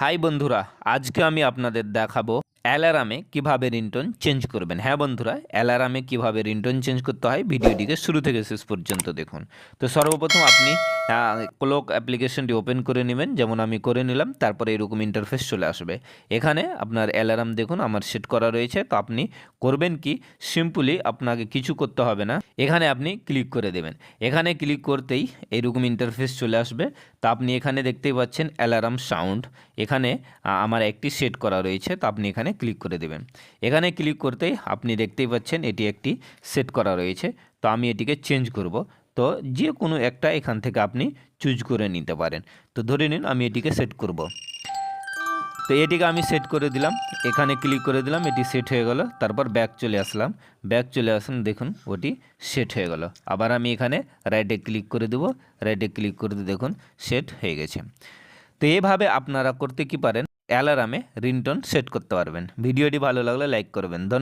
High বন্ধুরা আজকে আমি আপনাদের দেখাবো অ্যালারামে কীভাবে রিংটোন চেঞ্জ করবেন? হ্যাঁ বন্ধুরা, অ্যালারামে কীভাবে রিংটোন চেঞ্জ করতে হয় ভিডিওটিকে শুরু থেকে শেষ পর্যন্ত দেখুন। তো সর্বপ্রথম আপনি ক্লোক অ্যাপ্লিকেশনটি ওপেন করে নেবেন, যেমন আমি করে নিলাম, তারপরে এরকম ইন্টারফেস চলে আসবে। এখানে আপনার অ্যালারাম দেখুন, আমার সেট করা রয়েছে, তো আপনি করবেন কি? সিম্পলি আপনাকে কিছু করতে হবে না, এখানে আপনি ক্লিক করে দেবেন। এখানে ক্লিক করতেই এরকম ইন্টারফেস চলে আসবে, তো আপনি এখানে দেখতেই পাচ্ছেন অ্যালারাম সাউন্ড। এখানে আমার একটি সেট করা রয়েছে, তো আপনি এখানে ক্লিক করে দেবেন। এখানে ক্লিক করতেই আপনি দেখতেই পাচ্ছেন এটি একটি সেট করা রয়েছে। তো আমি এটিকে চেঞ্জ করব। তো যে কোনো একটা এখান থেকে আপনি চুজ করে নিতে পারেন। তো ধরে নিন আমি এটিকে সেট করব। তো এটিকে আমি সেট করে দিলাম। এখানে ক্লিক করে দিলাম, এটি সেট হয়ে গেল। তারপর ব্যাক চলে আসলাম। ব্যাক চলে আসলাম দেখুন ওটি সেট হয়ে গেল। আবার আমি এখানে রাইটে ক্লিক করে দেবো। রাইটে ক্লিক করে দিয়ে দেখুন সেট হয়ে গেছে। তো এভাবে আপনারা করতে কি পারেন? অ্যালারামে রিংটোন সেট করতে পারবেন। ভিডিওটি ভালো লাগলে লাইক করবেন। ধন্যবাদ।